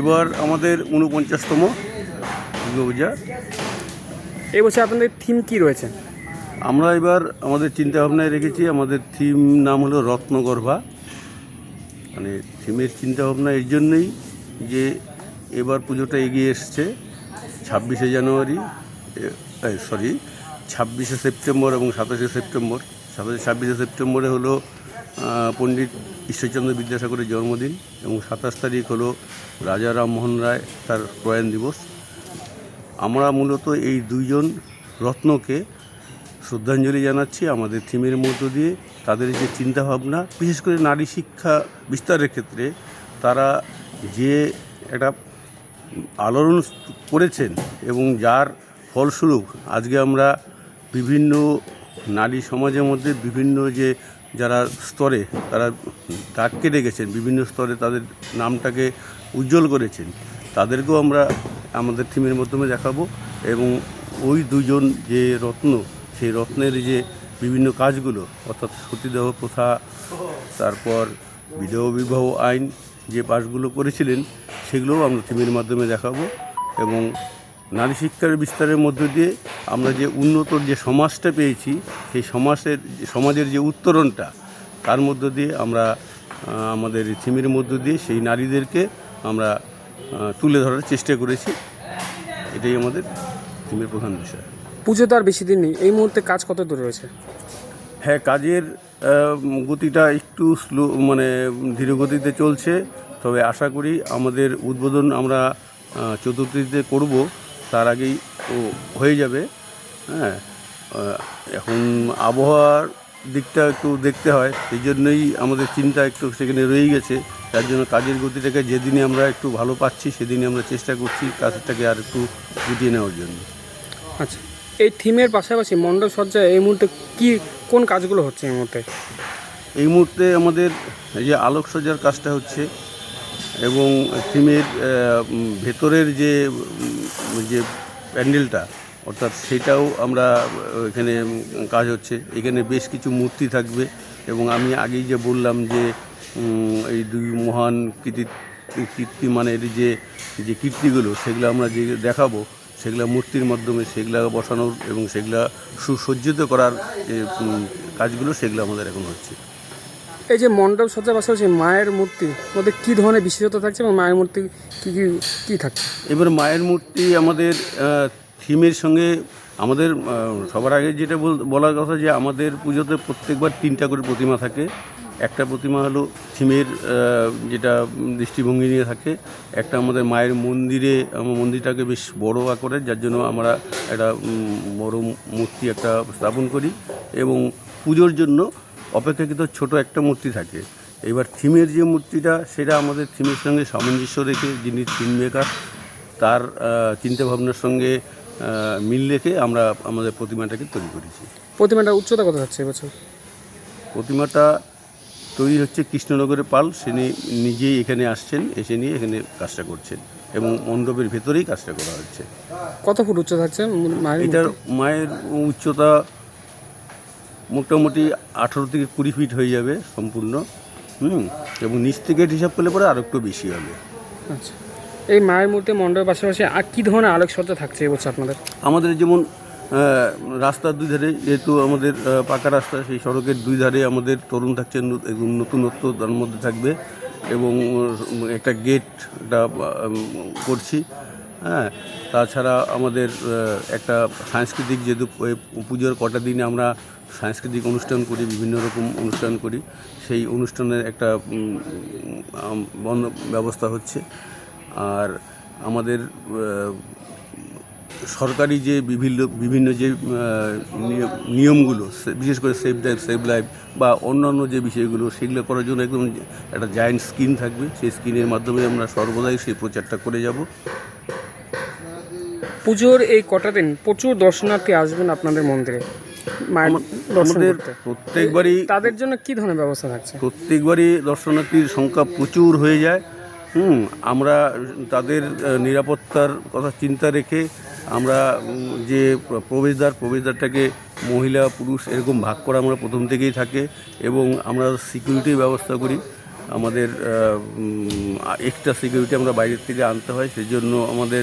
এবার আমাদের উনপঞ্চাশতম দুর্গাপূজা। এই বছর আপনাদের থিম কি রয়েছে? আমরা এবার আমাদের চিন্তা ভাবনায় রেখেছি আমাদের থিম নাম হলো রত্নগর্ভা। মানে থিমের চিন্তা ভাবনা এই জন্যই যে এবার পুজোটা এগিয়ে এসছে ছাব্বিশে জানুয়ারি সরি ছাব্বিশে সেপ্টেম্বর এবং সাতাশে সেপ্টেম্বর। সাতাশে ছাব্বিশে সেপ্টেম্বরে হলো পণ্ডিত ঈশ্বরচন্দ্র বিদ্যাসাগরের জন্মদিন এবং সাতাশ তারিখ হলো রাজা রামমোহন রায় তার প্রয়াণ দিবস। আমরা মূলত এই দুইজন রত্নকে শ্রদ্ধাঞ্জলি জানাচ্ছি আমাদের থিমের মধ্য দিয়ে। তাদের যে চিন্তাভাবনা, বিশেষ করে নারী শিক্ষা বিস্তারের ক্ষেত্রে তারা যে একটা আলোড়ন করেছেন এবং যার ফলস্বরূপ আজকে আমরা বিভিন্ন নারী সমাজের মধ্যে বিভিন্ন যে যারা স্তরে তারা দাগ কেটে গেছেন, বিভিন্ন স্তরে তাদের নামটাকে উজ্জ্বল করেছেন। তাদেরকেও আমরা আমাদের থিমের মাধ্যমে দেখাবো এবং ওই দুজন যে রত্ন, সেই রত্নের যে বিভিন্ন কাজগুলো, অর্থাৎ সতীদাহ প্রথা, তারপর বিধবা বিবাহ আইন যে পাশগুলো করেছিলেন, সেগুলোও আমরা থিমের মাধ্যমে দেখাবো এবং নারী শিক্ষার বিস্তারের মধ্য দিয়ে আমরা যে উন্নত যে সমাজটা পেয়েছি সেই সমাজের সমাজের যে উত্তরণটা তার মধ্য দিয়ে আমরা আমাদের থিমের মধ্য দিয়ে সেই নারীদেরকে আমরা তুলে ধরার চেষ্টা করেছি। এটাই আমাদের থিমের প্রধান বিষয়। পুজো তো আর বেশি দিন নেই। এই মুহূর্তে কাজ কত দূর রয়েছে? হ্যাঁ কাজের গতিটা একটু স্লো মানে ধীর গতিতে চলছে। তবে আশা করি আমাদের উদ্বোধন আমরা চতুর্থীতে করব। তার আগেই ও হয়ে যাবে হ্যাঁ? এখন আবহাওয়ার দিকটা একটু দেখতে হয় সেই জন্যই আমাদের চিন্তা একটু সেখানে রয়ে গেছে। তার জন্য কাজের গতিটাকে যেদিনে আমরা একটু ভালো পাচ্ছি সেদিনে আমরা চেষ্টা করছি কাজটাকে আর একটু গুটিয়ে নেওয়ার জন্য। আচ্ছা এই থিমের পাশাপাশি মণ্ডপ সজ্জায় এই মুহূর্তে কি কোন কাজগুলো হচ্ছে এই মুহূর্তে? এই মুহূর্তে আমাদের এই যে আলোকসজ্জার কাজটা হচ্ছে এবং থিমের ভেতরের যে যে প্যান্ডেলটা, অর্থাৎ সেটাও আমরা এখানে কাজ হচ্ছে। এখানে বেশ কিছু মূর্তি থাকবে এবং আমি আগেই যে বললাম যে এই দুই মহান কীর্তি কীর্তিমানের যে যে কীর্তিগুলো, সেগুলো আমরা যে দেখাবো, সেগুলা মূর্তির মাধ্যমে সেগুলা বসানোর এবং সেগুলা সুসজ্জিত করার কাজগুলো, সেগুলো আমাদের এখন হচ্ছে। এই যে মণ্ডপ সজ্জার পাশাপাশি মায়ের মূর্তি মধ্যে কী ধরনের বিশেষত্ব থাকছে এবং মায়ের মূর্তি কী কী কী থাকছে? এবার মায়ের মূর্তি আমাদের থিমের সঙ্গে আমাদের সবার আগে যেটা বল- বলার কথা যে আমাদের পুজোতে প্রত্যেকবার তিনটা করে প্রতিমা থাকে। একটা প্রতিমা হলো থিমের যেটা দৃষ্টিভঙ্গি নিয়ে থাকে। একটা আমাদের মায়ের মন্দিরে আমার মন্দিরটাকে বেশ বড় আকারে, যার জন্য আমরা একটা বড় মূর্তি একটা স্থাপন করি। এবং পুজোর জন্য অপেক্ষাকৃত ছোট একটা মূর্তি থাকে। এবার থিমের যে মূর্তিটা সেটা আমাদের থিমের সঙ্গে সামঞ্জস্য রেখে যিনি থিম মেকার তার চিন্তাভাবনার সঙ্গে মিল রেখে আমরা আমাদের প্রতিমাটাকে তৈরি করেছি। প্রতিমাটার উচ্চতা কত থাকছে এবছর? প্রতিমাটা তৈরি হচ্ছে কৃষ্ণনগরের পাল তিনি নিজেই এখানে আসছেন এসে নিয়ে এখানে কাজটা করছেন এবং মণ্ডপের ভেতরেই কাজটা করা হচ্ছে। কত ফুট উচ্চতা থাকছে মায়ের এটার মায়ের উচ্চতা মোটামুটি আঠেরো থেকে কুড়ি ফিট হয়ে যাবে সম্পূর্ণ হুম? এবং নিচ থেকে হিসাব করলে পরে আরও একটু বেশি হবে। আচ্ছা। এই মায়ের মূর্তি মণ্ডপের পাশাপাশি আর কী ধরনের আলোকসজ্জা থাকছে এবছর আপনাদের? আমাদের যেমন রাস্তার দুই ধারে যেহেতু আমাদের পাকা রাস্তা সেই সড়কের দুই ধারে আমাদের তরুণ থাকছে নতুনত্ব তার মধ্যে থাকবে। এবং একটা গেট একটা করছি। হ্যাঁ তাছাড়া আমাদের একটা সাংস্কৃতিক যেহেতু পুজোর কটা দিনে আমরা সাংস্কৃতিক অনুষ্ঠান করি, বিভিন্ন রকম অনুষ্ঠান করি। সেই অনুষ্ঠানের একটা বন্ধ- ব্যবস্থা হচ্ছে। আর আমাদের সরকারি যে বিভিন্ন বিভিন্ন যে নিয়মগুলো বিশেষ করে সেভ লাইফ সেভ লাইফ বা অন্যান্য যে বিষয়গুলো, সেগুলো করার জন্য একদম একটা জায়েন্ট স্কিম থাকবে। সেই স্কিমের মাধ্যমে আমরা সর্বদাই সেই প্রচারটা করে যাব। পুজোর এই কটা দিন, প্রচুর দর্শনার্থী আসবেন আপনাদের মন্দিরে। আমাদের প্রত্যেকবারই তাদের জন্য কি ধরনের ব্যবস্থা থাকছে? প্রত্যেকবারই দর্শনার্থীর সংখ্যা প্রচুর হয়ে যায়। হুম আমরা তাদের নিরাপত্তার কথা চিন্তা রেখে আমরা যে প্রবেশদ্বার প্রবেশদ্বারটাকে মহিলা পুরুষ এরকম ভাগ করা আমরা প্রথম থেকেই থাকে এবং আমরা সিকিউরিটির ব্যবস্থা করি। আমাদের এক্সট্রা সিকিউরিটি আমরা বাইরের থেকে আনতে হয় সেই জন্য আমাদের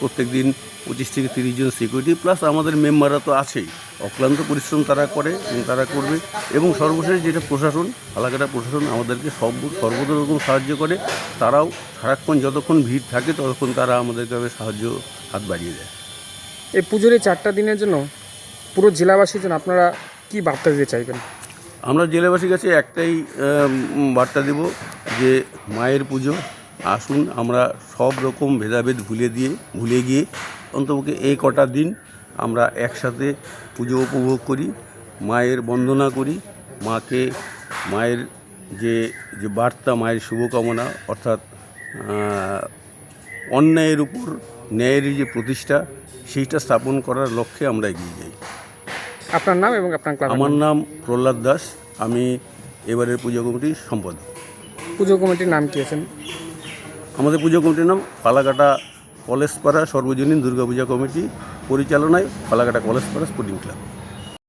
প্রত্যেক দিন পঁচিশ থেকে তিরিশ জন সিকিউরিটি প্লাস আমাদের মেম্বাররা তো আছেই। অক্লান্ত পরিশ্রম তারা করে, এবং তারা করবে। এবং সর্বশেষ যেটা প্রশাসন ফালাকাটা প্রশাসন আমাদেরকে সব, সর্বদা রকম সাহায্য করে, তারাও সারাক্ষণ যতক্ষণ ভিড় থাকে, ততক্ষণ তারা আমাদেরকে সাহায্য, হাত বাড়িয়ে দেয়। এই পুজোর এই চারটা দিনের জন্য পুরো জেলাবাসীর জন্য আপনারা কি বার্তা দিতে চাইবেন? আমরা জেলাবাসীর কাছে একটাই বার্তা দেব যে মায়ের পুজো, আসুন আমরা সব রকম ভেদাভেদ ভুলে দিয়ে, ভুলে গিয়ে অন্তপক্ষে এই কটা দিন আমরা একসাথে পুজো উপভোগ করি, মায়ের বন্দনা করি, মাকে, মায়ের যে যে বার্তা, মায়ের শুভকামনা, অর্থাৎ অন্যায়ের উপর ন্যায়ের যে প্রতিষ্ঠা, সেইটা স্থাপন করার লক্ষ্যে আমরা এগিয়ে যাই। আপনার নাম এবং আপনার ক্লাব আমার নাম? প্রহ্লাদ দাস। আমি এবারের পুজো কমিটির সম্পাদক। পুজো কমিটির নাম কি আছেন আমাদের পুজো কমিটির নাম ফালাকাটা কলেজপাড়া সর্বজনীন দুর্গাপূজা কমিটি পরিচালনায় ফালাকাটা কলেজপাড়া স্পোর্টিং ক্লাব।